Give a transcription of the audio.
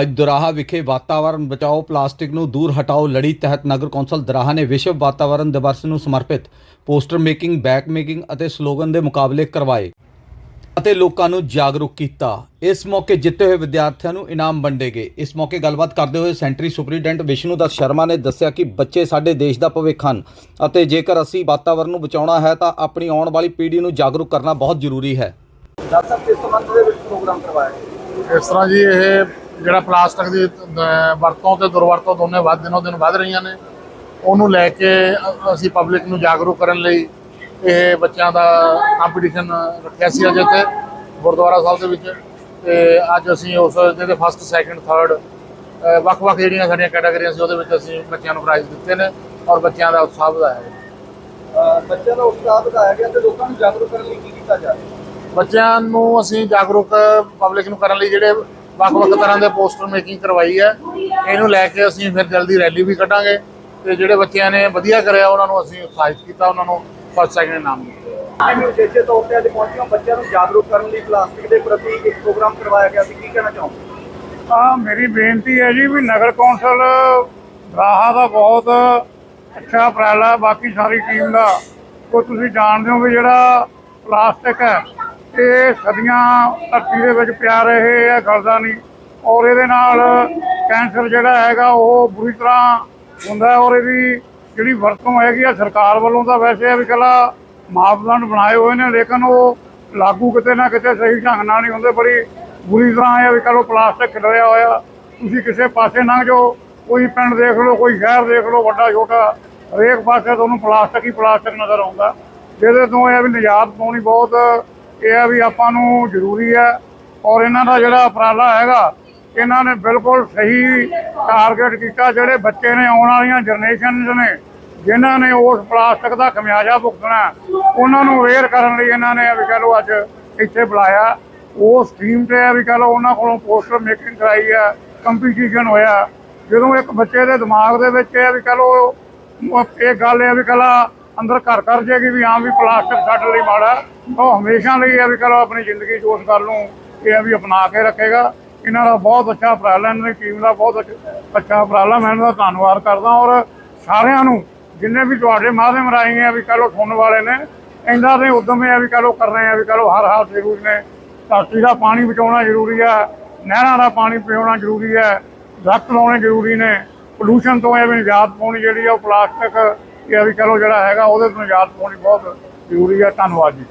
ਅੱਜ ਦੁਰਾਹਾ ਵਿਖੇ ਵਾਤਾਵਰਣ ਬਚਾਓ ਪਲਾਸਟਿਕ ਨੂੰ ਦੂਰ ਹਟਾਓ ਲੜੀ ਤਹਿਤ ਨਗਰ ਕੌਂਸਲ ਦੁਰਾਹਾ ਨੇ ਵਿਸ਼ਵ ਵਾਤਾਵਰਣ ਦਿਵਸ ਨੂੰ ਸਮਰਪਿਤ ਪੋਸਟਰ ਮੇਕਿੰਗ ਬੈਕ ਮੇਕਿੰਗ ਅਤੇ ਸਲੋਗਨ ਦੇ ਮੁਕਾਬਲੇ ਕਰਵਾਏ ਅਤੇ ਲੋਕਾਂ ਨੂੰ ਜਾਗਰੂਕ ਕੀਤਾ। ਇਸ ਮੌਕੇ ਜਿੱਤੇ ਹੋਏ ਵਿਦਿਆਰਥੀਆਂ ਨੂੰ ਇਨਾਮ ਵੰਡੇ ਗਏ। ਇਸ ਮੌਕੇ ਗੱਲਬਾਤ ਕਰਦੇ ਹੋਏ ਸੈਂਟਰੀ ਸੁਪਰੀਡੈਂਟ ਵਿਸ਼ਨੂੰ ਦੱਤ ਸ਼ਰਮਾ ਨੇ ਦੱਸਿਆ ਕਿ ਬੱਚੇ ਸਾਡੇ ਦੇਸ਼ ਦਾ ਭਵਿੱਖ ਹਨ ਅਤੇ ਜੇਕਰ ਅਸੀਂ ਵਾਤਾਵਰਣ ਨੂੰ ਬਚਾਉਣਾ ਹੈ ਤਾਂ ਆਪਣੀ ਆਉਣ ਵਾਲੀ ਪੀੜ੍ਹੀ ਨੂੰ ਜਾਗਰੂਕ ਕਰਨਾ ਬਹੁਤ ਜ਼ਰੂਰੀ ਹੈ। ਸਾਹਿਬ ਕਿਸ ਸੰਬੰਧ ਦੇ ਵਿੱਚ ਪ੍ਰੋਗਰਾਮ ਕਰਵਾਇਆ? ਇਸ ਤਰ੍ਹਾਂ ਜੀ ਇਹ ਜਿਹੜਾ ਪਲਾਸਟਿਕ ਦੀ ਵਰਤੋਂ ਤੇ ਦੁਰਵਰਤੋਂ ਦੋਨੇ ਵੱਧ ਦਿਨੋਂ ਦਿਨ ਵੱਧ ਰਹੀਆਂ ਨੇ ਉਹਨੂੰ ਲੈ ਕੇ ਅਸੀਂ ਪਬਲਿਕ ਨੂੰ ਜਾਗਰੂਕ ਕਰਨ ਲਈ ਇਹ ਬੱਚਿਆਂ ਦਾ ਕੰਪੀਟੀਸ਼ਨ ਰੱਖਿਆ ਸੀ ਅੱਜ ਇੱਥੇ ਗੁਰਦੁਆਰਾ ਸਾਹਿਬ ਦੇ ਵਿੱਚ। ਤੇ ਅੱਜ ਅਸੀਂ ਉਸ ਜਿਹਦੇ ਫਸਟ ਸੈਕੰਡ ਥਰਡ ਵੱਖ-ਵੱਖ ਜਿਹੜੀਆਂ ਸਾਡੀਆਂ ਕੈਟਾਗਰੀਆਂ ਸੀ ਉਹਦੇ ਵਿੱਚ ਅਸੀਂ ਬੱਚਿਆਂ ਨੂੰ ਪ੍ਰਾਈਜ਼ ਦਿੱਤੇ ਨੇ ਔਰ ਬੱਚਿਆਂ ਦਾ ਉਤਸ਼ਾਹ ਵਧਾਇਆ ਹੈ ਬੱਚਿਆਂ ਦਾ ਉਤਸ਼ਾਹ ਵਧਾਇਆ ਗਿਆ ਤੇ ਲੋਕਾਂ ਨੂੰ ਜਾਗਰੂਕ ਕਰਨ ਲਈ ਕੀ ਕੀਤਾ ਜਾ ਰਿਹਾ? ਬੱਚਿਆਂ ਨੂੰ ਅਸੀਂ ਜਾਗਰੂਕ ਪਬਲਿਕ ਨੂੰ ਕਰਨ ਲਈ ਜਿਹੜੇ ਵੱਖ-ਵੱਖ ਤਰ੍ਹਾਂ ਦੇ ਪੋਸਟਰ ਮੇਕਿੰਗ ਕਰਵਾਈ ਹੈ। ਇਹਨੂੰ ਲੈ ਕੇ ਅਸੀਂ ਫਿਰ ਜਲਦੀ ਰੈਲੀ ਵੀ ਕੱਢਾਂਗੇ ਤੇ ਜਿਹੜੇ ਬੱਚਿਆਂ ਨੇ ਵਧੀਆ ਕਰਿਆ ਉਹਨਾਂ ਨੂੰ ਅਸੀਂ ਉਤਸ਼ਾਹਿਤ ਕੀਤਾ ਉਹਨਾਂ ਨੂੰ ਫਸਟ ਸੈਕਿੰਡ ਇਨਾਮ ਦਿੱਤੇ ਐਵੇਂ ਉਦੇਸ਼ੇ ਤੌਰ ਤੇ ਅੱਜ ਪਹੁੰਚੇ ਹੋ ਬੱਚਿਆਂ ਨੂੰ ਜਾਗਰੂਕ ਕਰਨ ਲਈ ਪਲਾਸਟਿਕ ਦੇ ਪ੍ਰਤੀ ਇੱਕ ਪ੍ਰੋਗਰਾਮ ਕਰਵਾਇਆ ਗਿਆ ਸੀ। ਕੀ ਕਹਿਣਾ ਚਾਹੋਗੇ? ਆ ਮੇਰੀ ਬੇਨਤੀ ਹੈ ਜੀ ਵੀ ਨਗਰ ਕੌਂਸਲ ਰਾਹਾ ਦਾ ਬਹੁਤ ਅੱਛਾ ਉਪਰਾਲਾ ਬਾਕੀ ਸਾਰੀ ਟੀਮ ਦਾ। ਉਹ ਤੁਸੀਂ ਜਾਣਦੇ ਹੋ ਵੀ ਜਿਹੜਾ ਪਲਾਸਟਿਕ ਹੈ ਇਹ ਸਦੀਆਂ ਧਰਤੀ ਦੇ ਵਿੱਚ ਪਿਆ ਰਹੇ ਹੈ ਗਲਦਾ ਨਹੀਂ। ਔਰ ਇਹਦੇ ਨਾਲ ਕੈਂਸਰ ਜਿਹੜਾ ਹੈਗਾ, ਉਹ ਬੁਰੀ ਤਰ੍ਹਾਂ ਹੁੰਦਾ ਔਰ ਇਹਦੀ ਜਿਹੜੀ ਵਰਤੋਂ ਹੈਗੀ ਆ, ਸਰਕਾਰ ਵੱਲੋਂ ਤਾਂ ਵੈਸੇ ਆ ਵੀ ਕਲਾ ਮਾਪਦੰਡ ਬਣਾਏ ਹੋਏ ਨੇ, ਲੇਕਿਨ ਉਹ ਲਾਗੂ ਕਿਤੇ ਨਾ ਕਿਤੇ ਸਹੀ ਢੰਗ ਨਾਲ ਨਹੀਂ ਹੁੰਦੇ, ਬੜੀ ਬੁਰੀ ਤਰ੍ਹਾਂ ਆ ਵੀ ਕਹੋ ਪਲਾਸਟਿਕ ਖਿਲਰਿਆ ਹੋਇਆ। ਤੁਸੀਂ ਕਿਸੇ ਪਾਸੇ ਲੰਘ ਜਾਓ, ਕੋਈ ਪਿੰਡ ਦੇਖ ਲਓ, ਕੋਈ ਸ਼ਹਿਰ ਦੇਖ ਲਓ, ਵੱਡਾ ਛੋਟਾ, ਹਰੇਕ ਪਾਸੇ ਤੁਹਾਨੂੰ ਪਲਾਸਟਿਕ ਹੀ ਪਲਾਸਟਿਕ ਨਜ਼ਰ ਆਉਂਦਾ। ਜਿਹਦੇ ਤੋਂ ਇਹ ਆ ਵੀ ਨਿਜਾਤ ਪਾਉਣੀ ਬਹੁਤ ਇਹ ਆ ਵੀ ਆਪਾਂ ਨੂੰ ਜ਼ਰੂਰੀ ਹੈ ਔਰ ਇਹਨਾਂ ਦਾ ਜਿਹੜਾ ਉਪਰਾਲਾ ਹੈਗਾ, ਇਹਨਾਂ ਨੇ ਬਿਲਕੁਲ ਸਹੀ ਟਾਰਗੇਟ ਕੀਤਾ, ਜਿਹੜੇ ਬੱਚੇ ਨੇ ਆਉਣ ਵਾਲੀਆਂ ਜਨਰੇਸ਼ਨਸ ਨੇ, ਜਿਨ੍ਹਾਂ ਨੇ ਉਸ ਪਲਾਸਟਿਕ ਦਾ ਖਮਿਆਜਾ ਭੁਗਤਣਾ ਉਹਨਾਂ ਨੂੰ ਅਵੇਅਰ ਕਰਨ ਲਈ ਇਹਨਾਂ ਨੇ ਵੀ ਕਹ ਲਓ ਅੱਜ ਇੱਥੇ ਬੁਲਾਇਆ। ਉਸ ਟੀਮ ਤੇ ਵੀ ਕਹ ਲਓ ਉਹਨਾਂ ਕੋਲੋਂ ਪੋਸਟਰ ਮੇਕਿੰਗ ਕਰਾਈ ਹੈ ਕੰਪੀਟੀਸ਼ਨ ਹੋਇਆ। ਜਦੋਂ ਇੱਕ ਬੱਚੇ ਦੇ ਦਿਮਾਗ ਦੇ ਵਿੱਚ ਇਹ ਵੀ ਕਹ ਲਓ, ਇਹ ਗੱਲ ਇਹ ਵੀ ਕਲਾ ਅੰਦਰ ਘਰ ਕਰ ਜੇਗੀ ਵੀ ਹਾਂ ਵੀ ਪਲਾਸਟਿਕ ਸਾਡੇ ਲਈ ਮਾੜਾ ਉਹ ਹਮੇਸ਼ਾ ਲਈ ਇਹ ਵੀ ਕਰੋ ਆਪਣੀ ਜ਼ਿੰਦਗੀ 'ਚ ਉਸ ਗੱਲ ਨੂੰ ਇਹ ਵੀ ਅਪਣਾ ਕੇ ਰੱਖੇਗਾ। ਇਹਨਾਂ ਦਾ ਬਹੁਤ ਅੱਛਾ ਉਪਰਾਲਾ ਇਹਨਾਂ ਦੀ ਟੀਮ ਦਾ ਬਹੁਤ ਅੱਛਾ- ਅੱਛਾ ਉਪਰਾਲਾ ਮੈਂ ਇਹਨਾਂ ਦਾ ਧੰਨਵਾਦ ਕਰਦਾ ਔਰ ਸਾਰਿਆਂ ਨੂੰ ਜਿੰਨੇ ਵੀ ਤੁਹਾਡੇ ਮਾਧਿਅਮ ਰਾਹੀਂ ਹੈ ਵੀ ਕਹ ਸੁਣਨ ਵਾਲੇ ਨੇ, ਇਹਨਾਂ ਦੇ ਉਦਮ ਹੈ ਵੀ ਕਹ ਕਰ ਰਹੇ ਆ ਵੀ ਕਹ ਹਰ ਹਾਲ ਜ਼ਰੂਰੀ ਨੇ। ਧਰਤੀ ਦਾ ਪਾਣੀ ਬਚਾਉਣਾ ਜ਼ਰੂਰੀ ਹੈ, ਨਹਿਰਾਂ ਦਾ ਪਾਣੀ ਪੀਉਣਾ ਜ਼ਰੂਰੀ ਹੈ, ਦਰਖਤ ਲਾਉਣੇ ਜ਼ਰੂਰੀ ਨੇ ਪੋਲੂਸ਼ਨ ਤੋਂ ਇਹ ਵੀ ਨਿਜਾਤ ਪਾਉਣੀ ਜਿਹੜੀ ਆ ਉਹ ਪਲਾਸਟਿਕ ਇਹ ਵੀ ਕਹ ਜਿਹੜਾ ਹੈਗਾ ਉਹਦੇ ਤੋਂ ਨਿਜਾਤ ਪਾਉਣੀ ਬਹੁਤ ਜ਼ਰੂਰੀ ਹੈ। ਧੰਨਵਾਦ ਜੀ।